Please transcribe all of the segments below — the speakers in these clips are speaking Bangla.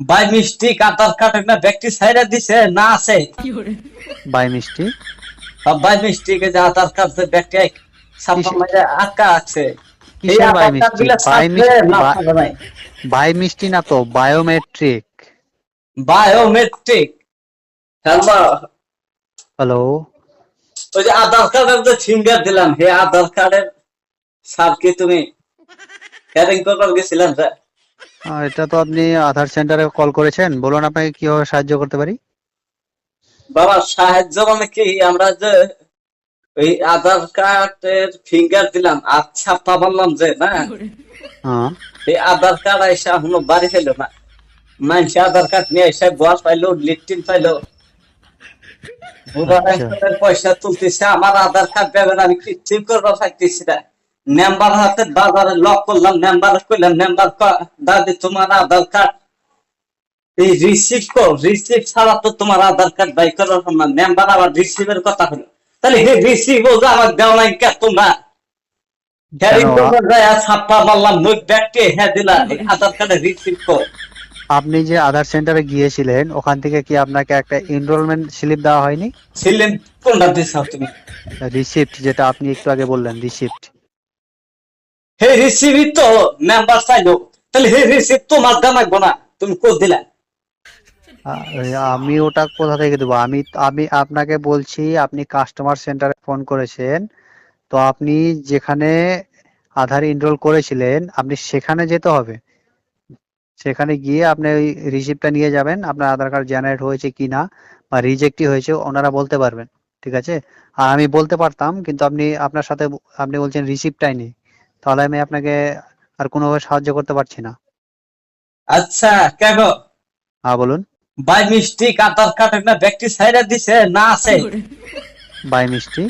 বাই মিস্টেক আধার কার্ড না ব্যক্তি সাইডে দিছে না আছে। বাই মিষ্টি? বাই মিস্টেক যে আধার কার্ড যে ব্যক্তি ছাপ্পা মাঝে আটকা আছে। বাই মিষ্টি? মিষ্টি না। মিষ্টি তো বায়োমেট্রিক। বায়োমেট্রিক। হ্যালো। হ্যালো। ওই যে আধার কার্ডের যে ফিঙ্গার দিলাম হে আধার কার্ডের সার কি তুমি? ক্যারিং করবার গেছিলাম স্যার। এটা তো আপনি আধার সেন্টারে কল করেছেন। বলুন আপনাকে কীভাবে সাহায্য করতে পারি? বাবা সাহায্য মানে কি? আমরা যে ওই আধার কার্ডের ফিঙ্গার দিলাম আর ছাপা বললাম যে না? হ্যাঁ। এই আধার কার্ড আইসা এখনও বাড়ি ফেলো না। মানুষে আধার কার্ড নিয়ে এসে গোয়াল পাইলো লিট্টিন পাইলো। আচ্ছা। পয়সা তুলতেছে আমার আধার কার্ড ব্যাপারে আমি কিচ্ছু করবার পাইতেছি না। মেম্বার হাতে বাজারে লক করলাম মেম্বার কইলাম মেম্বার দাদি তোমার আধার কার্ড। এই রিসিভ কর রিসিভ ছাড়া তো তোমার আধার কার্ড বাই করার না। মেম্বার আবার রিসিভের কথা হলো তাহলে হে রিসিভ ও যে আমার দেওয়া নাই কে তোমরা? ছাপ্পা মারলাম মুখ ব্যাগকে হ্যাঁ দিলা আধার কার্ডে রিসিভ কর আপনি যে আধার সেন্টারে গিয়েছিলেন ওখান থেকে কি আপনাকে একটা এনরোলমেন্ট স্লিপ দেওয়া হয়নি? ছিলেন কোনটা দিছ তুমি? রিসিপ্ট যেটা আপনি একটু আগে বললেন রিসিপ্ট হে রিসিভই তো মেম্বার চাইলো তাহলে হে রিসিভ তোমার জানাইবো না তুমি কো দিলা। আমি ওটা কোথা থেকে দেবো? আমি আমি আপনাকে বলছি, আপনি কাস্টমার সেন্টারে ফোন করেছেন, তো আপনি যেখানে আধার এনরোল করেছিলেন, আপনি সেখানে যেতে হবে। সেখানে গিয়ে আপনি ওই রিসিপ্টটা নিয়ে যাবেন, আপনার আধার কার্ড জেনারেট হয়েছে কি না বা রিজেক্টই হয়েছে, ওনারা বলতে পারবেন, ঠিক আছে? আর আমি বলতে পারতাম, কিন্তু আপনি, আপনার সাথে আপনি বলছেন রিসিপ্টটাই নেই। তাহলে আমি আপনাকে আর কোনোভাবে সাহায্য করতে পারছি না। আচ্ছা কেন হ্যাঁ বলুন। বাই মিস্টেক আধার কার্ড একটা ব্যক্তি সাইডে দিছে না আছে। বাই মিষ্টি।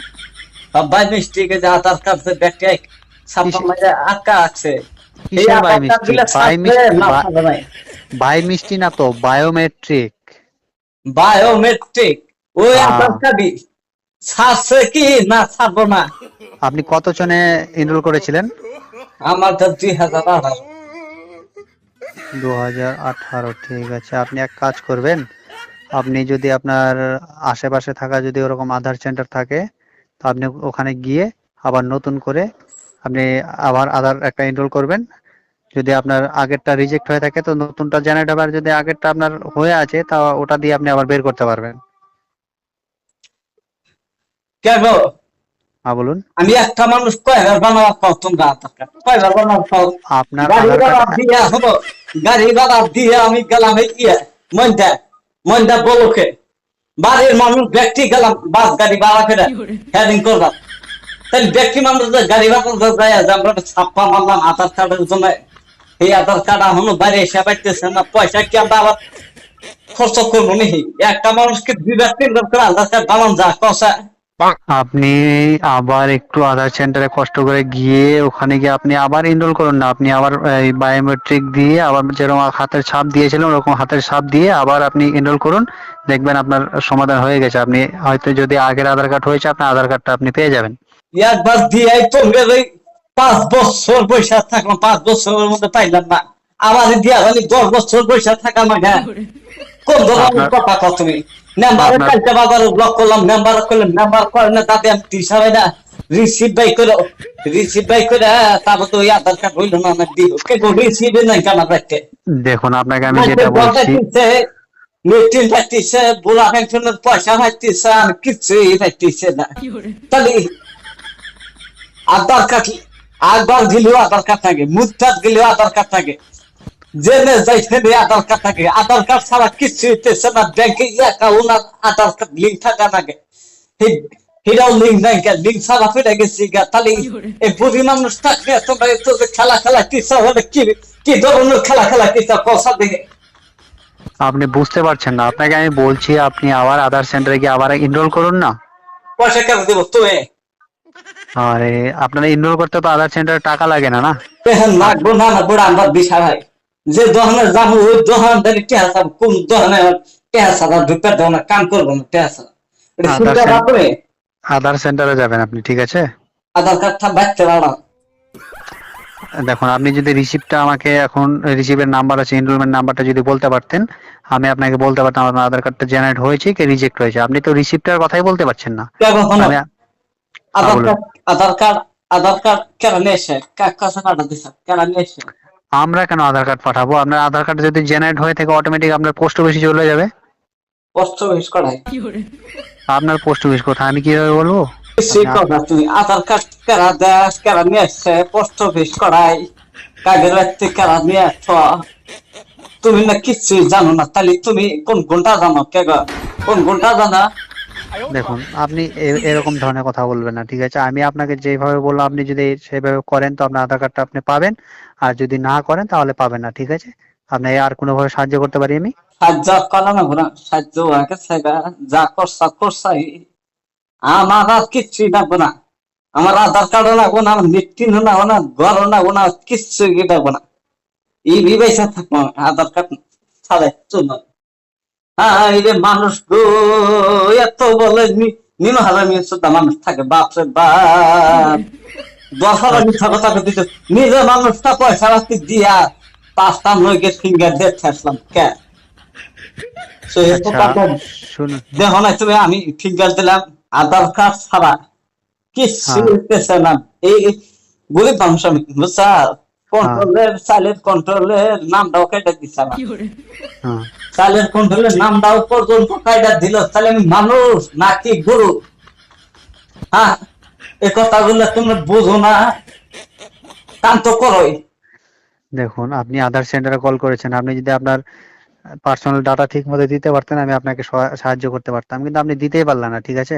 বাই মিস্টেক যে আধার কার্ড যে ব্যক্তি কিসের- মাঝে আটকা আছে। এই বাই মিষ্টি? বাই মিষ্টি না। বাই মিষ্টি না তো বায়োমেট্রিক। বায়োমেট্রিক। ওই। আধার কার্ডই ছাড়ছে কি? না ছাড়বো না। আপনি কত জনে এনরোল করেছিলেন? আমার তো দুই হাজার আঠারো। দু হাজার আঠারো ঠিক আছে। আপনি এক কাজ করবেন। আপনি যদি আপনার আশেপাশে থাকা যদি ওরকম আধার সেন্টার থাকে তো আপনি ওখানে গিয়ে আবার নতুন করে আপনি আবার আধার একটা এনরোল করবেন। যদি আপনার আগেরটা রিজেক্ট হয়ে থাকে তো নতুনটা জেনারেট হবে আর যদি আগেরটা আপনার হয়ে আছে তা ওটা দিয়ে আপনি আবার বের করতে পারবেন। কেন হ্যাঁ বলুন। আমি একটা মানুষ কয়বার বানাবার আধার কয়বার বানাবার আপনার গাড়ি ভাড়া দিয়ে হব গাড়ি ভাড়া দিয়ে আমি গেলাম ইয়ে মন্দা মন্দা বলকে। বাড়ির মানুষ ব্যক্তি গেলাম বাস গাড়ি ভাড়া করে। হেডিং করলাম। তাহলে ব্যক্তি মানুষ যে গাড়ি ভাড়া করে যায় যে আমরা ছাপ্পা মারলাম আধার কার্ডের জন্য। এই আধার কার্ড এখনও বাইরে এসে পাইতেছে না পয়সা কি আমরা আবার খরচ করব নাকি? একটা মানুষকে দুইবার তিনবার করে আধার কার্ড বানান যা কষা আপনি আবার একটু আধার সেন্টারে কষ্ট করে গিয়ে ওখানে গিয়ে আপনি আবার এনরোল করুন না। আপনি আবার বায়োমেট্রিক দিয়ে আবার যেরকম হাতের ছাপ দিয়েছিলেন ওরকম হাতের ছাপ দিয়ে আবার আপনি এনরোল করুন। দেখবেন আপনার সমাধান হয়ে গেছে। আপনি হয়তো যদি আগের আধার কার্ড হয়েছে আপনার আধার কার্ডটা আপনি পেয়ে যাবেন। একবার দিয়ে তোমরা ওই পাঁচ বছর পয়সা থাকলাম পাঁচ বছরের মধ্যে পাইলাম না। আবার দিয়া দশ বছর পয়সা থাকা মাগা কোন ধরনের কথা কও তুমি? ব্লক করলাম করে না তাতে আমি তিরিশ হয় না রিসিভ বাই করে রিসিভ বাই করে তারপর তো ওই আধার কার্ড হইল না না দিল। কে গো রিসিভ নাই কেন রাখতে দেখুন আপনাকে আমি যেটা বলছি মিটিং পেনশনের পয়সা আর কিছুই না। তাহলে আধার কার্ড একবার গেলেও আধার কার্ড থাকে মুস্তাদ গেলেও আধার কার্ড থাকে। জেনে যাইতে আধার কার্ড থাকে আধার কার্ড ছাড়া কিছু হইতেছে না ব্যাংকে অ্যাকাউন্ট আর আধার কার্ড লিঙ্ক থাকা লাগে হিরাও লিঙ্ক নাই লিঙ্ক ছাড়া ফিরে গেছি গা তাহলে এই বুড়ি মানুষ থাকলে তোমরা এত যে খেলা খেলা কিসা হলে কি কি ধরনের খেলা খেলা কিসা পয়সা দিকে আপনি বুঝতে পারছেন না। আপনাকে আমি বলছি আপনি আবার আধার সেন্টারে গিয়ে আবার এনরোল করুন না। পয়সা কেন দেবো তুমি আরে আপনার এনরোল করতে তো আধার সেন্টারে টাকা লাগে না না? লাগবো না না বুড়া আমার ভাই। যে দোকানে যাব ওই দহন দোকানদারি টেহা চাবো কোন দোকানে টেহা চাবা ঢুকে দোকানে কাম করব না টেহা এটা আধার সেন্টারে যাবেন আপনি ঠিক আছে আধার কার্ডটা বাচ্চা বাড়া দেখুন আপনি যদি রিসিপ্টটা আমাকে এখন রিসিভের নাম্বার আছে এনরোলমেন্ট নাম্বারটা যদি বলতে পারতেন আমি আপনাকে বলতে পারতাম আপনার আধার কার্ডটা জেনারেট হয়েছে কি রিজেক্ট হয়েছে আপনি তো রিসিপ্টটার কথাই বলতে পারছেন না Aadhaar card Aadhaar card Aadhaar card কেন নিয়ে এসে কার কার্ড দিছে কেন নিয়ে এসে আমরা কেন আধার কার্ড পাঠাবো? আপনার আধার কার্ড যদি জেনারেট হয়ে থাকে অটোমেটিক আপনার পোস্ট অফিসে চলে যাবে। পোস্ট অফিস করাই আপনার পোস্ট অফিস কোথায়? আমি কীভাবে বলব? তুমি আধার কার্ড কেরা দেশ কেরা নিয়ে এসছে পোস্ট অফিস করাই কাগের ব্যক্তি কেরা নিয়ে আসছ তুমি না কিছুই জানো না তাহলে তুমি কোন ঘণ্টা জানো কে গো? কোন ঘণ্টা জানা? দেখুন আপনি এরকম ধরনের কথা বলবেন না ঠিক আছে? আমি আপনাকে যেভাবে বললাম আপনি যদি সেভাবে করেন তো আপনার আধার কার্ডটা আপনি পাবেন। আর যদি না করেন তাহলে পাবেন না ঠিক আছে? আপনি আর কোনোভাবে সাহায্য করতে পারি আমি? সাহায্য করা না ঘোরা সাহায্য আগে থাকা যা করছা করছাই আমার আর কিচ্ছুই লাগবো না। আমার আধার কার্ডও লাগবো না আমার লাগবো না ঘরও লাগবো না কিচ্ছুই লাগবো না। এই বিবেচা থাকব আধার কার্ড ছাড়ে চলবে। যে মানুষ গো এত বলে নিম হাজার সুদ্ধা মানুষ থাকে বাপরে বাপ। দশ হাজার মিথ্যা কথা দিত নিজে মানুষটা পয়সা রাখতে দিয়া পাঁচটা নইকে ফিঙ্গার কে? So, এত আচ্ছা তুমি আমি ফিঙ্গার দিলাম আধার কার্ড ছাড়া। কিচ্ছু হ্যাঁ। না। এই এই গরিব মানুষ আমি বুঝছা কন্ট্রোলের চালের কন্ট্রোলের নামটাও কেটে দিচ্ছে না হ্যাঁ। কন্ট্রোলের নামটাও পর্যন্ত কায়দা দিল। তাহলে আমি মানুষ নাকি গরু? হ্যাঁ এই কথাগুলো তুমি বুঝো না। কান করোই। দেখুন আপনি আধার সেন্টারে কল করেছেন। আপনি যদি আপনার পার্সোনাল ডাটা ঠিক মতো দিতে পারতেন আমি আপনাকে সাহায্য করতে পারতাম। কিন্তু আপনি দিতেই পারলেন না ঠিক আছে?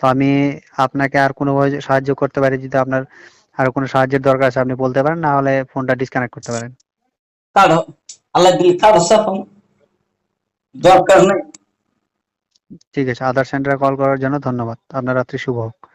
তো আমি আপনাকে আর কোনোভাবে সাহায্য করতে পারি যদি আপনার আর কোনো সাহায্যের দরকার আছে আপনি বলতে পারেন? না হলে ফোনটা ডিসকানেক্ট করতে পারেন। কারও আল্লাহ দিল কারও সাফন দরকার নেই। ঠিক আছে আধার সেন্টারে কল করার জন্য ধন্যবাদ। আপনার রাত্রি শুভ হোক।